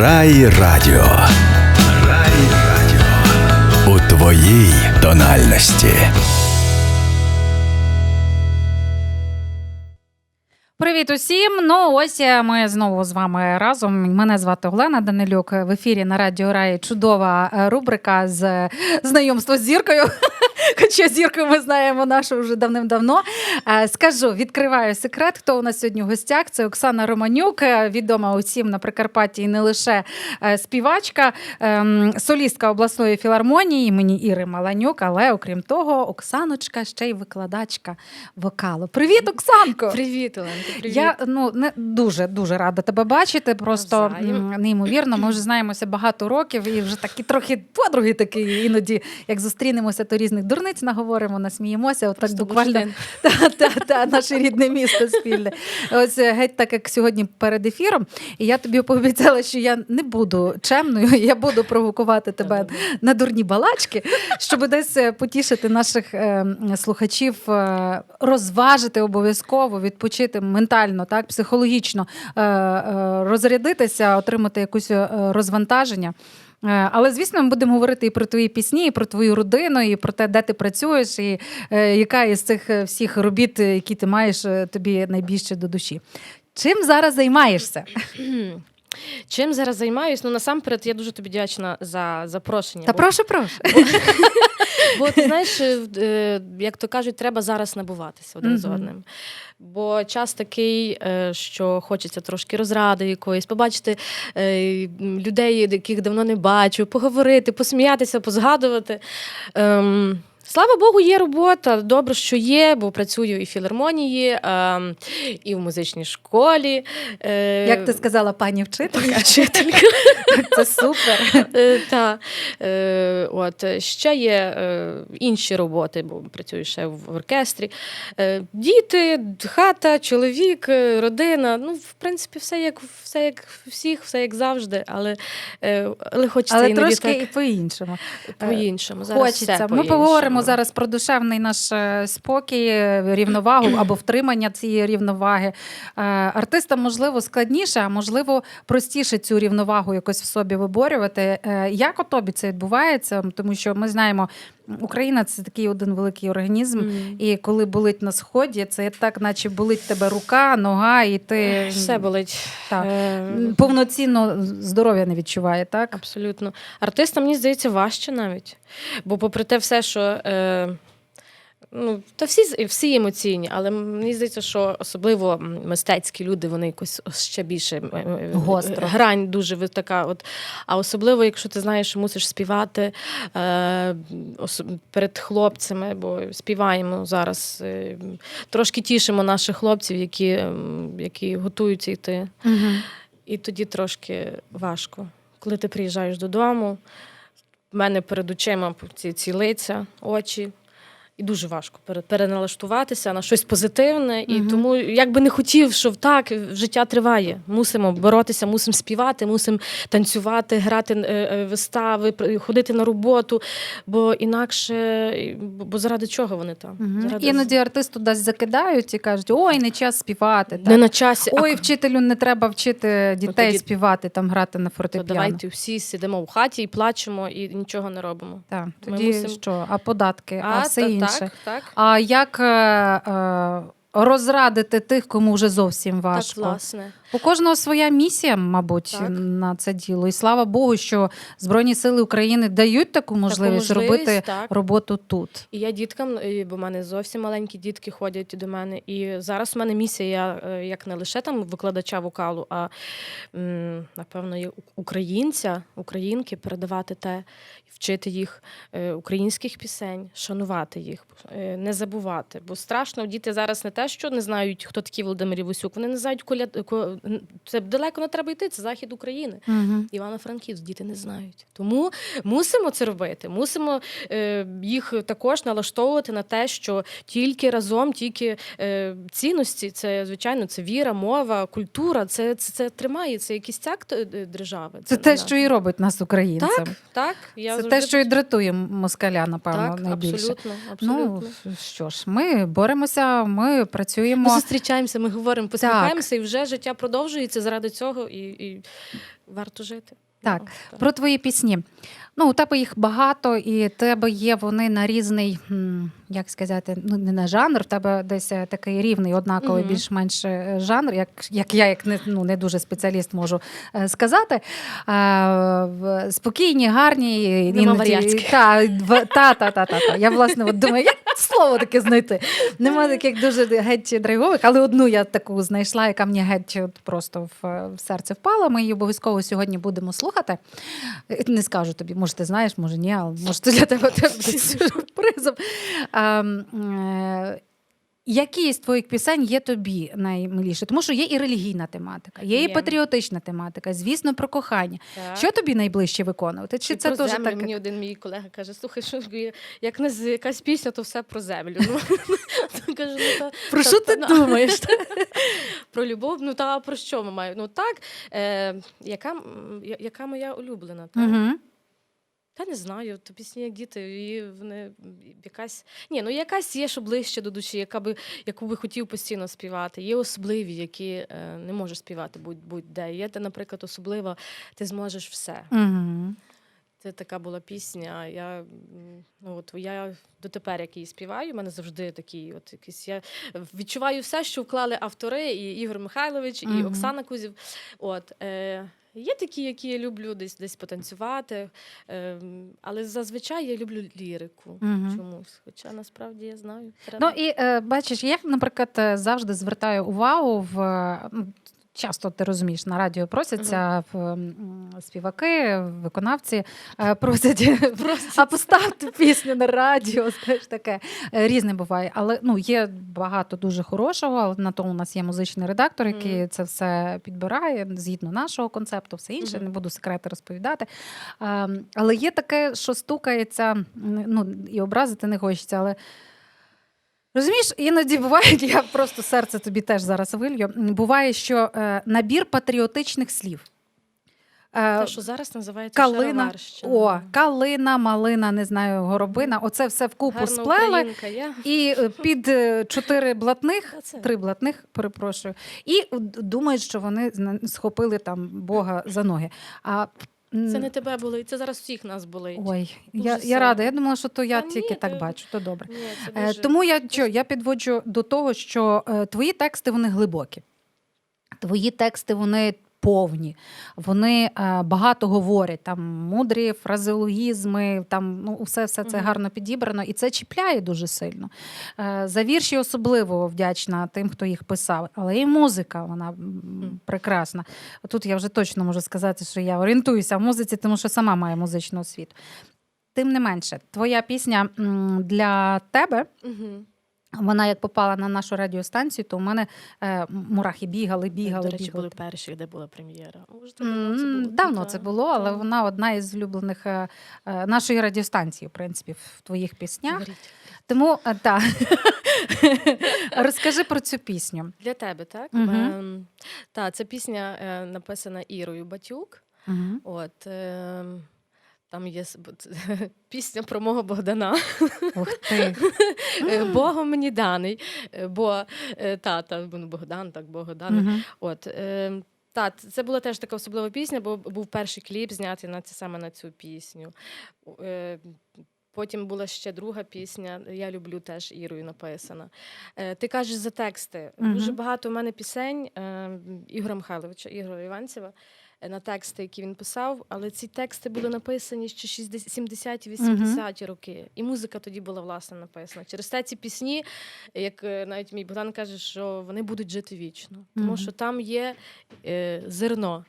Рай Радіо. Рай Радіо. У твоїй тональності. Привіт усім! Ну ось е, ми знову з вами разом. Мене звати Олена Данилюк. В ефірі на радіо Раї чудова е, рубрика з е, знайомства з зіркою. Хоча зірку ми знаємо нашу вже давним-давно. Е, Скажу, відкриваю секрет. Хто у нас сьогодні в гостях? Це Оксана Романюк, е, відома усім на Прикарпатті і не лише е, співачка, ем, солістка обласної філармонії імені Іри Маланюк. Але окрім того, Оксаночка ще й викладачка вокалу. Привіт, Оксанко! Привіт, Оленко, привіт. Я ну не дуже дуже рада тебе бачити. Просто Навзаєм. неймовірно. Ми вже знаємося багато років, і вже такі трохи подруги такі. Іноді як зустрінемося, то різних дурниць наговоримо, насміємося. Отак Просто буквально та, та, та, наше рідне місто спільне. Ось е, геть так як сьогодні перед ефіром. І я тобі пообіцяла, що я не буду чемною, я буду провокувати тебе на дурні балачки, щоб десь е, потішити наших е, слухачів, е, розважити обов'язково, відпочити ментально, так, психологічно е, е, розрядитися, отримати якусь розвантаження. Е, Але звісно, ми будемо говорити і про твої пісні, і про твою родину, і про те, де ти працюєш, і е, яка із цих е, всіх робіт, які ти маєш, тобі найбільше до душі. Чим зараз займаєшся? Чим зараз займаюсь? Ну насамперед я дуже тобі вдячна за запрошення. Та бо, прошу, прошу. бо ти знаєш, е, е, як то кажуть, треба зараз набуватися один з одним. Бо час такий, е, що хочеться трошки розради якоїсь, побачити людей, яких давно не бачу, поговорити, посміятися, позгадувати. Слава Богу, є робота. Добре, що є, бо працюю і в філармонії, ем, і в музичній школі. Е, Як ти сказала, пані вчителька? вчителька. Це супер. Е, Та е, от ще є інші роботи, бо працюю ще в оркестрі. Діти, хата, чоловік, родина. Ну, в принципі, все як все як всіх, все як завжди, але, але хочеться Але трошки так і по-іншому. по-іншому. Зараз Хочеться. все по-іншому. Поговоримо зараз про душевний наш е, спокій, е, рівновагу або втримання цієї рівноваги. Е, Артистам, можливо, складніше, а можливо, простіше цю рівновагу якось в собі виборювати. Як у тобі це відбувається? Тому що ми знаємо, Україна це такий один великий організм. mm. І коли болить на сході, це так, наче болить тебе рука, нога, і ти Все болить. Так. Е, повноцінно здоров'я не відчуває, так? Абсолютно. Артистам, мені здається, важче навіть. Бо, попри те, все, що. Е, ну, та всі, всі емоційні, але мені здається, що особливо мистецькі люди, вони якось ще більше е, е, Гостро. грань дуже така. От. А особливо, якщо ти знаєш, що мусиш співати е, перед хлопцями, бо співаємо зараз. Е, трошки тішимо наших хлопців, які, які готуються йти. Угу. І тоді трошки важко. Коли ти приїжджаєш додому, в мене перед очима ці, ці лиця, очі. І дуже важко пере- переналаштуватися на щось позитивне. І Мгм. тому, як би не хотів, що так, життя триває. Мусимо боротися, мусимо співати, мусимо танцювати, грати е, е, вистави, ходити на роботу. Бо інакше, бо заради чого вони там? Угу. Заради... Іноді артисту десь закидають і кажуть, ой, не час співати. не на часі. а Ой, вчителю не треба вчити дітей тоді- співати, там грати на то давайте всі сидимо в хаті і плачемо, і нічого не робимо. Так, Ми тоді мусимо- що? А податки, а, все та- інше. Так, так. А як е, е, розрадити тих, кому вже зовсім важко? Так, власне. У кожного своя місія, мабуть, Так. на це діло. І слава Богу, що Збройні Сили України дають таку можливість, можливість, робити так. роботу тут. І я діткам, бо в мене зовсім маленькі дітки ходять до мене. І зараз в мене місія, я, е, як не лише там викладача вокалу, а напевно, українця, українки передавати те, вчити їх е, українських пісень, шанувати їх, е, не забувати. Бо страшно, діти зараз не те, що не знають, хто такий Володимир Івасюк, вони не знають коля... Це далеко не треба йти, це захід України. Угу. Івано-Франківськ діти не знають. Тому мусимо це робити. Мусимо е, їх також налаштовувати на те, що тільки разом, тільки е, цінності, це звичайно, це віра, мова, культура. Це, це, це тримає, це якийсь цяк е, держави. Це те, що і робить нас українцем. так, так. Я Це завжди... те, що і дратує москаля, напевно, так, найбільше. абсолютно, Ну що ж, ми боремося, ми працюємо. Ми зустрічаємося, ми говоримо, посміхаємося, і вже життя продовжується заради цього, і, і варто жити. Так, Ну, так. Про твої пісні. Ну, у тебе їх багато, і в тебе є вони на різний, як сказати, ну не на жанр, в тебе десь е, такий рівний, однаковий, Мгм. більш-менш е, жанр, як, як я, як не, ну, не дуже спеціаліст, можу е, сказати. А, спокійні, гарні. Іноді- Та, та, та, та, та, та. Я власне от думаю, як слово таке знайти. Нема таких дуже геть драйвових, але одну я таку знайшла, яка мені геть от просто в, в серце впала. Ми її обов'язково сьогодні будемо слухати. Не скажу тобі, може, ти знаєш, може ні, але може це для тебе теж буде сюрпризом. А, е, які з твоїх пісень є тобі наймиліше? Тому що є і релігійна тематика, є, і Є. патріотична тематика, звісно, про кохання. Так. Що тобі найближче виконувати? Чи І це про теж землю. так? Мені один мій колега каже: слухай, що ж, як не з- якась пісня, то все про землю. Ну, то кажу, ну, та, Про що та- ти ну, думаєш? Про любов, ну та про що ми маємо? Ну так, е, яка, м, я- яка моя улюблена? Та? Та не знаю, то пісні як діти, і вони якась. Ні, ну якась є, що ближче до душі, яка би, яку би хотів постійно співати. Є особливі, які е, не можеш співати будь- будь-де. Є, та, наприклад, особлива, ти зможеш все. Угу. Це така була пісня. Я ну от я дотепер, як її співаю, в мене завжди такі, от якісь я відчуваю все, що вклали автори, і Ігор Михайлович, і Оксана Кузів. От е, є такі, які я люблю десь десь потанцювати. Е, але зазвичай я люблю лірику Мгм. чомусь. Хоча насправді я знаю. Треба. Ну і е, бачиш, я, наприклад, е, завжди звертаю увагу в. е, ну, Часто ти розумієш, на радіо просяться співаки, виконавці е, просять, а поставте пісню на радіо. Знаєш, таке Е, різне буває. Але ну є багато дуже хорошого. Але на то у нас є музичний редактор, який це все підбирає згідно нашого концепту, все інше. Не буду секрети розповідати. А, але є таке, що стукається, ну і образити не хочеться, але. Розумієш, іноді буває, я просто серце тобі теж зараз вилью. Буває, що е, набір патріотичних слів. Е, Те, що зараз називається калина, о, калина, малина, не знаю, горобина. Оце все вкупу Гарна сплели. я. І е, під е, чотири блатних, три блатних, перепрошую, і думають, що вони схопили там Бога за ноги. А Це не тебе були, це зараз всіх нас були. ой, Дуже я, я рада. Я думала, що то я Та тільки ні, так ти- бачу. То добре. Ні, це Е, дуже... Тому я що я підводжу до того, що е, твої тексти вони глибокі. Твої тексти вони повні, вони е, багато говорять, там мудрі фразеологізми, там ну все, все це гарно підібрано, і це чіпляє дуже сильно. Е, за вірші особливо вдячна тим, хто їх писав, але і музика, вона прекрасна. Тут я вже точно можу сказати, що я орієнтуюся в музиці, тому що сама маю музичну освіту. Тим не менше, твоя пісня для тебе. Угу. Вона як попала на нашу радіостанцію, то у мене е, мурахи бігали, бігали, До речі, бігали. були перші, де була прем'єра. Давно це було? Та, але та. вона одна із улюблених е, е, нашої радіостанції, в принципі, в твоїх піснях. Говоріть. Тому е, та. розкажи про цю пісню. Для тебе, так? Мгм. Ем, та, це пісня е, написана Ірою Батюк. Мгм. От, ем, там є пісня про мого Богдана. Ух ти. Е, Богом мені даний. е, Бо е, тата, ну, Богдан, так, Богдан. Мгм. От, е, та, це була теж така особлива пісня, бо був перший кліп знятий на це саме на цю пісню. Е, Потім була ще друга пісня. Я люблю теж Ірою написана. Е, ти кажеш за тексти. Дуже багато у мене пісень е, Ігоря Михайловича, Ігоря Іванцева. Е, На тексти, які він писав, але ці тексти були написані ще 60 70-ті, 80-ті роки. І музика тоді була власне написана. Через те ці пісні, як е, навіть мій Богдан каже, що вони будуть жити вічно. Тому що там є е, зерно.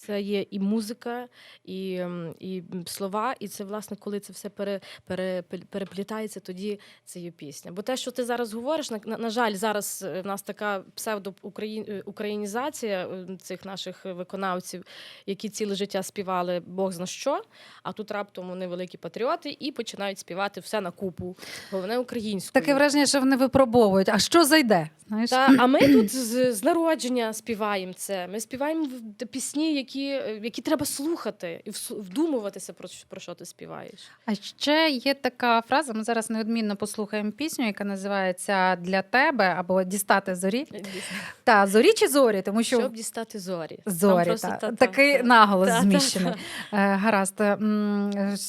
Це є і музика, і, і слова, і це, власне, коли це все пере, пере, пе- переплітається, тоді це є пісня. Бо те, що ти зараз говориш, на, на, на жаль, зараз е, в нас така псевдоукраїнізація е, цих наших виконавців, які ціле життя співали Бог зна що, а тут раптом вони великі патріоти і починають співати все на купу. Головне українською. Таке враження, що вони випробовують. А що зайде? Знаєш? Та, а ми тут з, з народження співаємо це. Ми співаємо пісні, які, е, які треба слухати і вдумуватися про, про що ти співаєш. А ще є така фраза. Ми зараз неодмінно послухаємо пісню, яка називається Для тебе або Дістати зорі. Та зорі чи зорі, тому що Щоб дістати зорі. Зорі. Та, та- та- такий та. наголос Та- та- зміщений. та. Е, Гаразд,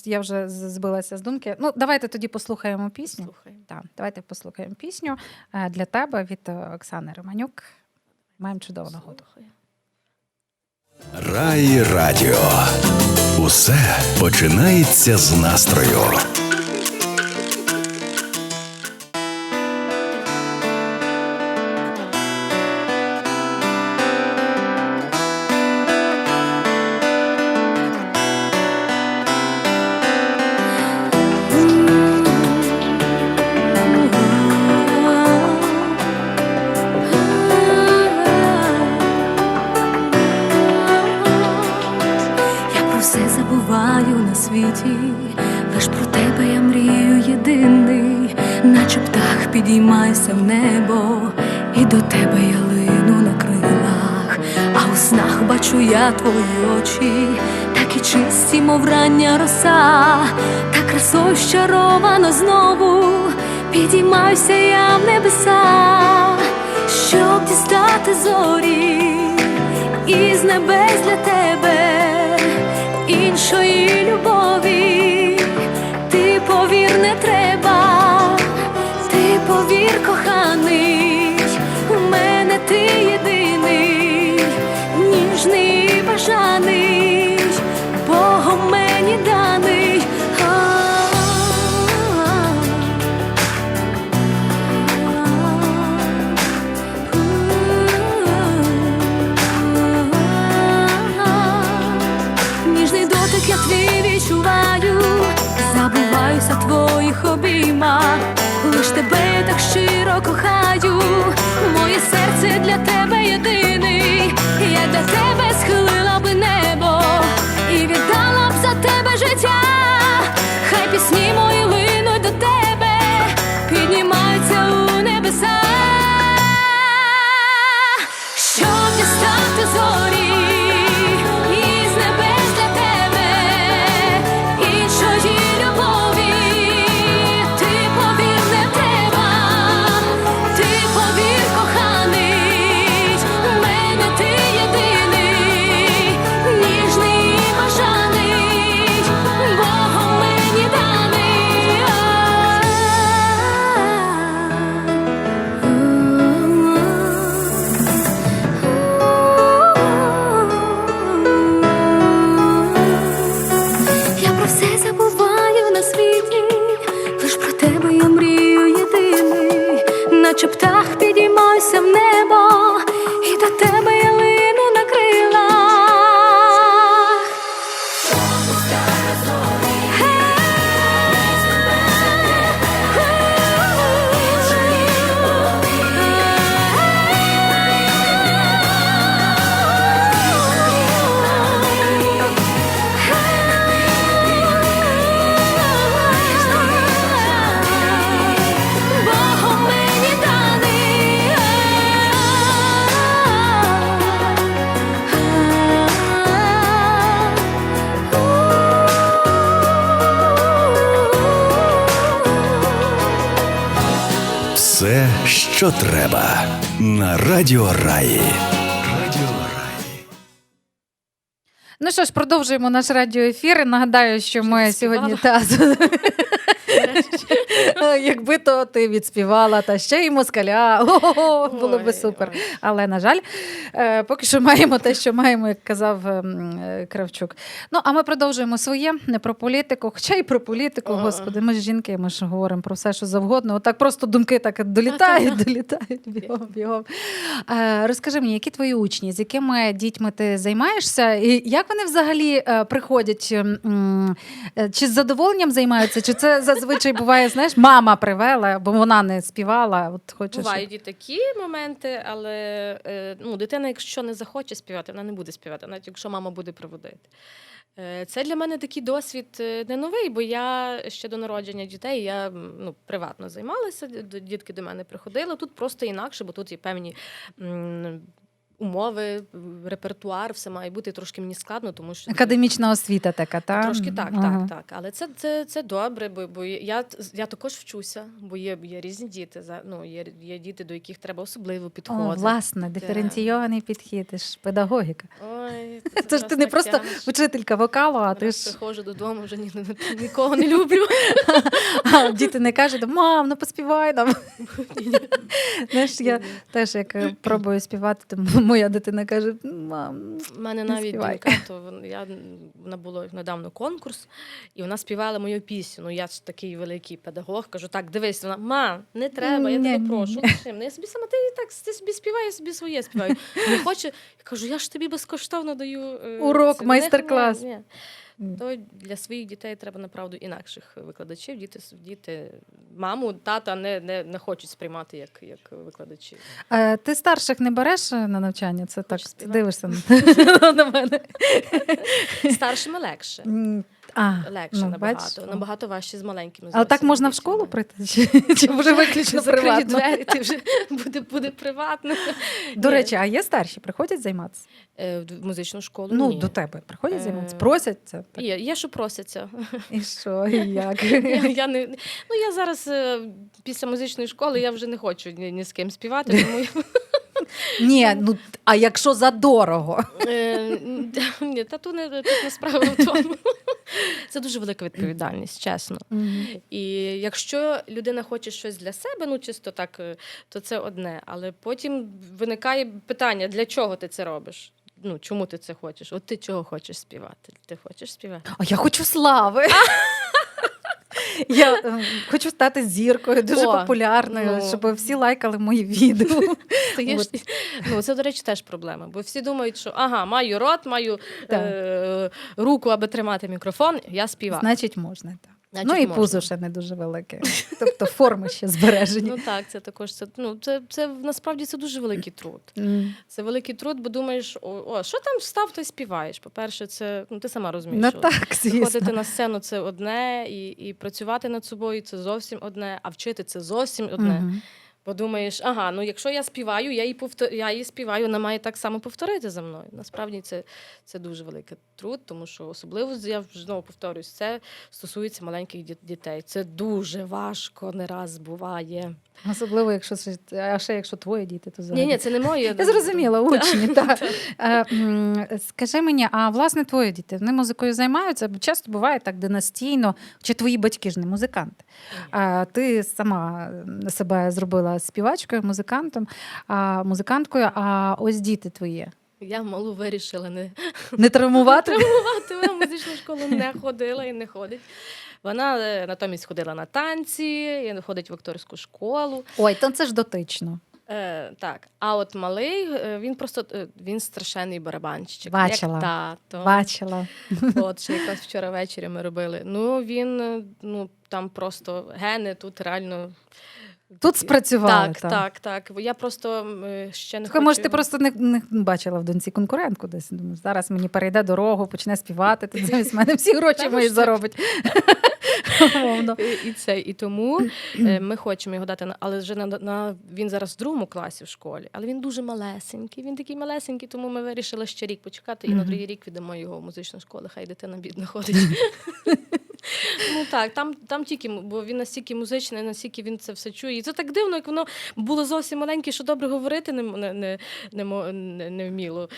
я вже збилася з думки. Ну, давайте тоді послухаємо пісню. Слухай. Так, давайте послухаємо пісню е, для тебе від Оксани Романюк. Маємо чудову нагоду. Рай Радіо. Усе починається з настрою. Я твої очі, такі чисті, мов рання роса, та красою щаровано знову підіймаюся я в небеса, щоб дістати зорі із небес для тебе іншої любові, ти повір не треба, ти повір, коханий, ніжний що треба. На Радіо Раї. Радіо Раї. Ну що ж, продовжуємо наш радіоефір. Нагадаю, що ми сьогодні та якби то ти відспівала, та ще й москаля. Ого, було би супер. Але на жаль, е, поки що маємо те, що маємо, як казав ем, е, Кравчук. Ну а ми продовжуємо своє не про політику, хоча й про політику. Господи, ми ж жінки, ми ж говоримо про все, що завгодно. Отак просто думки так долітають, долітають бігом, бігом. Е, Розкажи мені, які твої учні, з якими дітьми ти займаєшся, і як вони взагалі приходять? Чи з задоволенням займаються, чи це зазвичай буває, знаєш, мама привела, бо вона не співала. От хочеш. Бувають і такі моменти, але е, ну, дитина, якщо не захоче співати, вона не буде співати, навіть якщо мама буде приводити. Е, Це для мене такий досвід е, не новий, бо я ще до народження дітей я ну, приватно займалася, дітки до мене приходили. Тут просто інакше, бо тут є певні умови, репертуар, все має бути трошки мені складно, тому що Академічна освіта така, та? Трошки так, Ага. так, так. Але це, це, це добре, бо, бо я, я також вчуся, бо є, є різні діти. за- Ну, є, є діти, до яких треба особливо О, підходити. власне, диференційований підхід, ти ж педагогіка. Ой, Це ж ти не просто вчителька вокалу, а ти Раз ж приходжу додому, вже ні, ні- нікого не люблю. а, діти не кажуть, мам, ну поспівай нам. Знаєш, я теж як е, пробую співати, то моя дитина каже: мам, У мене навіть донька, то я вона було недавно конкурс, і вона співала мою пісню. Ну я ж такий великий педагог. Кажу, так, дивись, вона ма, не треба, я тебе прошу. Я собі сама ти так ти собі співай, я собі своє співаю. Не хоче. Я кажу, я ж тобі безкоштовно даю е, Урок, це. майстер-клас. Ні, ні. То для своїх дітей треба направду інакших викладачів. Діти, діти маму, тата не, не, не хочуть сприймати як, як викладачів. е, ти старших не береш е, на навчання? Це так, співати. дивишся на- на мене. Старшими легше. М, А, Легше ну, набагато. бачиш? Набагато важче з маленькими. Але так можна в школу прийти? Чи, чи вже виключно приватно? двері, ти вже буде, буде приватно. До речі, а є старші, приходять займатися? Е, в музичну школу Ну, ні. до тебе приходять займатися? Е, Просяться? Є, є, що просяться. І що, і як? Я, я не, ну, я зараз е, після музичної школи я вже не хочу ні, ні з ким співати, тому я, Ні, ну а якщо задорого? е, ні, та тут не справа в тому. Це дуже велика відповідальність, чесно. І якщо людина хоче щось для себе, ну чисто так, е, то це одне. Але потім виникає питання, для чого ти це робиш? Ну, чому ти це хочеш? От ти чого хочеш співати? Ти хочеш співати? А я хочу слави. Я е, хочу стати зіркою, дуже О, популярною, ну. щоб всі лайкали мої відео. Це є ж- ну, це, до речі, теж проблема. Бо всі думають, що ага, маю рот, маю Так. е- руку, аби тримати мікрофон, я співаю. Значить, можна так. Значить, ну і можна. пузо ще не дуже велике. Тобто форми ще збережені. Ну так, це також це, ну, це, це насправді це дуже великий труд. Це великий труд, бо думаєш, о, о що там встав, то й співаєш. По-перше, це ну ти сама розумієш. Ну що так, Виходити на сцену це одне, і, і працювати над собою це зовсім одне, а вчити це зовсім одне. Мгм. Бо думаєш, ага, ну якщо я співаю, я її повтор... я її співаю, вона має так само повторити за мною. Насправді це, це дуже великий труд, тому що особливо я знову повторюсь, це стосується маленьких дітей. Це дуже важко, не раз буває. Особливо, якщо а ще якщо твої діти, то взагалі. Ні, ні, це не моє. Я зрозуміла, учні. так. Е, Скажи мені, а власне твої діти вони музикою займаються? Часто буває так династійно, чи твої батьки ж не музиканти. А ти сама себе зробила співачкою, музикантом, а, музиканткою, а ось діти твої. Я малу вирішила не Не травмувати? травмувати. Вона в музичну школу не ходила і не ходить. Вона е, натомість ходила на танці, і ходить в акторську школу. Ой, то це ж дотично. Е, так, а от малий, е, він просто е, він страшенний барабанщик. Бачила. Як тато. Бачила. От ще якраз вчора ввечері ми робили. Ну він ну там просто гени тут реально. Тут спрацювали. Так, так, так. Бо Я просто ще не Слухай, хочу... може, ти просто не, не бачила в доньці конкурентку десь. Думаєш, зараз мені перейде дорогу, почне співати, ти замість мене всі гроші мої заробить. І- це, і тому е, ми хочемо його дати але вже на, на він зараз в другому класі в школі, але він дуже малесенький. Він такий малесенький, тому ми вирішили ще рік почекати, і на другий рік віддамо його в музичну школу. Хай дитина бідна ходить. Ну так, там, там тільки, бо він настільки музичний, настільки він це все чує. І це так дивно, як воно було зовсім маленьке, що добре говорити не, не, не, не, не вміло.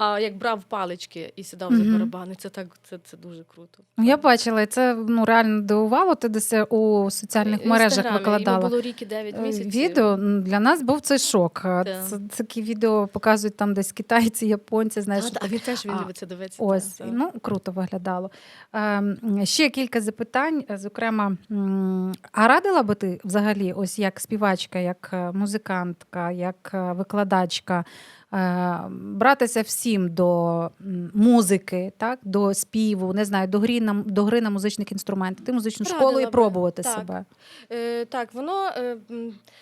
А як брав палички і сідав за барабани, це так це, це дуже круто. Ну, Я бачила, і це ну, реально дивувало. Ти десь у соціальних В мережах викладала. Йому було рік і 9 Е, місяців. Відео для нас був це шок. Це такі відео показують там десь китайці, японці. Знаєш, А, він теж він любить це дивитися. Ось ну круто виглядало. Ем, ще кілька запитань. Е, Зокрема, а радила би ти взагалі, ось як співачка, як е, музикантка, як е, викладачка, е, братися всім до музики, так, до співу, не знаю, до гри на до гри на музичних інструментах, ти музичну Радила школу і би, пробувати так. себе. Е, так, воно е,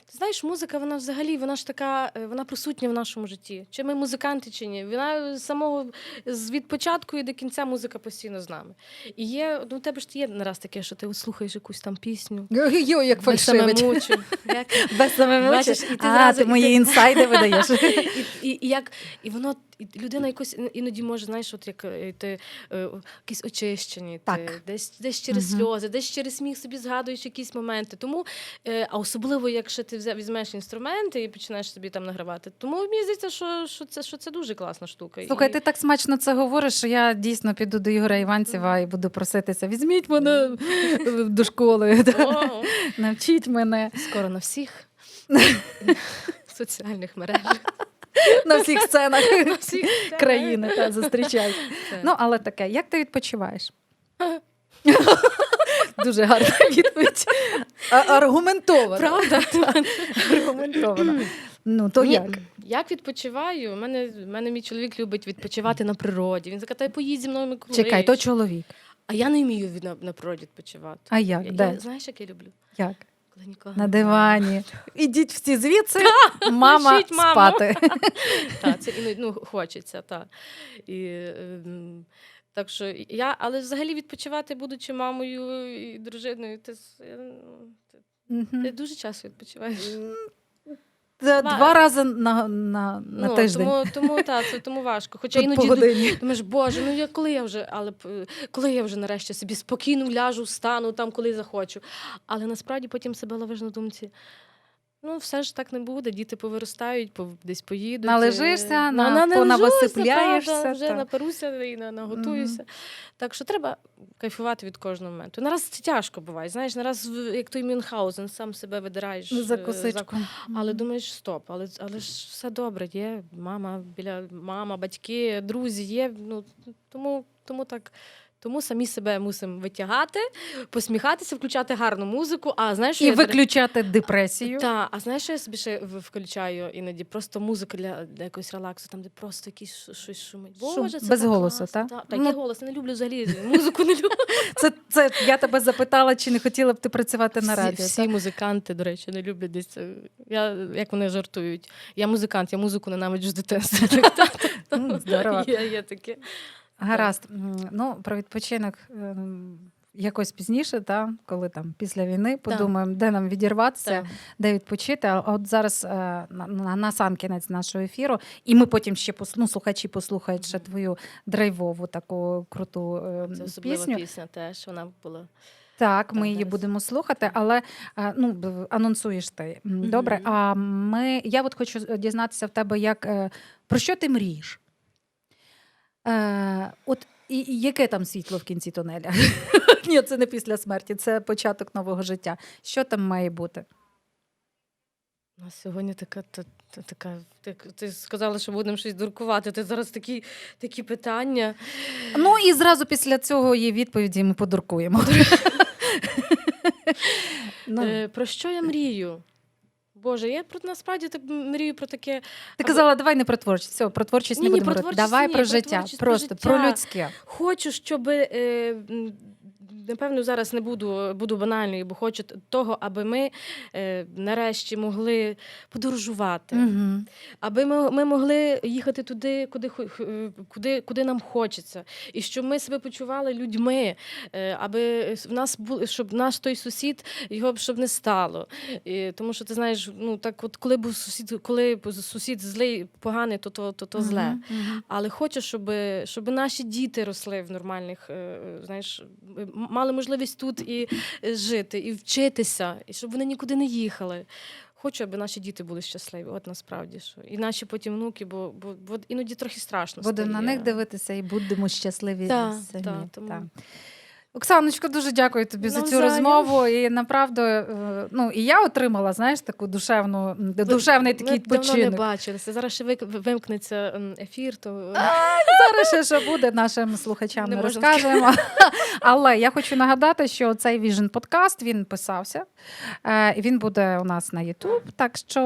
ти знаєш, музика, вона взагалі вона ж така, е, вона присутня в нашому житті. Чи ми музиканти, чи ні? Вона з самого з від початку і до кінця музика постійно з нами. І є, ну у тебе ж є не раз таке, що ти слухаєш якусь там пісню. Йо, як фальшивить. Без. Бачиш, і ти а, ти мої інсайди видаєш. І, і, як і воно і людина якось іноді може, знаєш, от як е, ти е, якісь очищені, Так. ти десь десь через Мгм. сльози, десь через сміх собі згадуєш якісь моменти. Тому е, а особливо, якщо ти візьмеш інструменти і починаєш собі там награвати. Тому мені здається, що, що це що це дуже класна штука. Слухай, І- ти так смачно це говориш, що я дійсно піду до Ігоря Іванцева і буду проситися. Візьміть мене до школи, навчіть мене скоро на всіх соціальних мережах. На всіх сценах країни та зустрічай. Ну, але таке, як ти відпочиваєш? Дуже гарна відповідь. Аргументована. Правда? Аргументована. Ну, то Ні, як? Як відпочиваю? У мене, мене мій чоловік любить відпочивати на природі. Він закатає, поїдь зі мною Миколаїв. Чекай, то чоловік. А я не вмію від- на, на природі відпочивати. А як? Я, Де? я, знаєш, як я люблю? Як? Коли На дивані. Ідіть всі звідси, мама лишіть маму. спати. Так, це іноді ну, хочеться, так. І, ем, так що я, але взагалі відпочивати, будучи мамою і дружиною, ти, ну, ти, Мгм. ти дуже часто відпочиваєш. Два- Два рази на, на, на ну, тиждень. Тому, тому, та, це, тому важко. Хоча Тут іноді. Думаєш, боже, ну я коли я вже, але коли я вже нарешті собі спокійно ляжу, встану там, коли захочу. Але насправді потім себе ловиш на думці. Ну, все ж так не буде. Діти повиростають, пов- десь поїдуть. Належишся, е, на- належуся, понависипляєшся, вже та. наперуся і на- наготуюся. Так що треба кайфувати від кожного моменту. Нараз це тяжко буває. Знаєш, нараз як той Мюнхгаузен, сам себе видираєш. Ну, За е, косичку. але думаєш, стоп, але, але ж все добре, є мама біля мама, батьки, друзі є. Ну тому, тому так. Тому самі себе мусимо витягати, посміхатися, включати гарну музику. А знаєш, І я, виключати депресію. та, а знаєш, що я собі ще включаю іноді? Просто музика для, для якогось релаксу, там де просто якийсь ш- щось шумить. Шум, Боже, це без так голосу, класно. та? Та, так, Ну, є голос, не люблю взагалі музику не люблю. Це, це я тебе запитала, чи не хотіла б ти працювати на всі, радіо. всі так? музиканти, до речі, не люблять десь. е, Я, як вони жартують. Я музикант, я музику ненавиджу з дитинства. Так, так, здорово. Є таке. Гаразд. Ну, про відпочинок ем, якось пізніше, та, коли там після війни подумаємо, де нам відірватися, Так. де відпочити. А от зараз е, на, на, на сам кінець нашого ефіру, і ми потім ще ну, слухачі послухають ще твою драйвову таку круту е, Це особлива пісню. пісня теж. Вона була. Так, ми її будемо слухати, але е, ну анонсуєш ти. Добре. А ми я от хочу дізнатися в тебе, як е, про що ти мрієш? Е, от і, і яке там світло в кінці тунеля? Ні, це не після смерті, це початок нового життя. Що там має бути? У нас сьогодні така, та, та- така. Ти, ти сказала, що будемо щось дуркувати. Ти зараз такі, такі питання. Ну і зразу після цього є відповіді, ми подуркуємо. ну, Е, про що я мрію? Боже, я про насправді так мрію про таке. ти казала, давай не про творчість. Все, про творчість не Ні, ні, будемо про говорити. творчість Давай ні, про про життя. творчість, про Просто про життя. людське. Хочу, щоб. Е, Напевно, зараз не буду, буду банальною, бо хочу того, аби ми е, нарешті могли подорожувати, Угу. аби ми, ми могли їхати туди, куди, е, куди, куди нам хочеться, і щоб ми себе почували людьми, е, аби в нас був, щоб наш той сусід його б щоб не стало. І, тому що ти знаєш, ну так, от коли був сусід, коли сусід злий, поганий, то то, то, то зле. Мгм. Але хочу, щоб, щоб наші діти росли в нормальних, е, знаєш, м- мали можливість тут і е, жити, і вчитися, і щоб вони нікуди не їхали. Хочу, аби наші діти були щасливі. От насправді що. І наші потім внуки, бо, бо, бо іноді трохи страшно. Будемо на них дивитися і будемо щасливі Та, самі. та, тому- Та. Оксаночко, дуже дякую тобі за цю Навзаєм. розмову. І направду, е, ну і я отримала, знаєш, таку душевну, душевний Ми такий давно не відпочинок. бачилися. Зараз ще вик- вимкнеться ефір, то Зараз ще що буде нашим слухачам не, Не можна розкажемо. Але я хочу нагадати, що цей Vision подкаст він писався. е, І він буде у нас на YouTube. Так що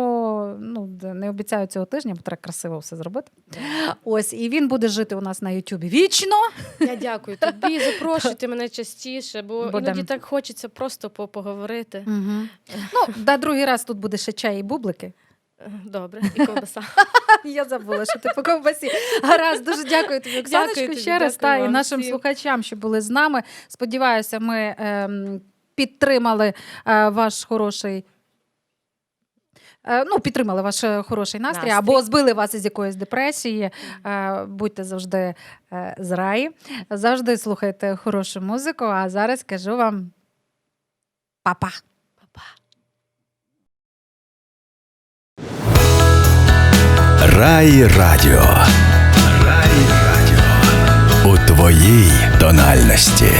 ну, д- не обіцяю цього тижня, бо треба красиво все зробити. Ось, і він буде жити у нас на YouTube вічно. я дякую тобі. Запрошуйте мене частіше, бо Будем. іноді так хочеться просто поговорити. Угу. Ну, на другий раз тут буде ще чай і бублики. Е, Добре, і ковбаса. Я забула, що ти по ковбасі. Гаразд, дуже дякую тобі, Дякую тобі, ще раз. Та, і нашим всім. слухачам, що були з нами. Сподіваюся, ми ем, підтримали е, ваш хороший. Е, ну, підтримали ваш е, хороший настрій, Настрій. або збили вас із якоїсь депресії. Е, Будьте завжди з раї, завжди слухайте хорошу музику. А зараз кажу вам па-па. Рай Радіо. Рай Радіо. У твоїй тональності.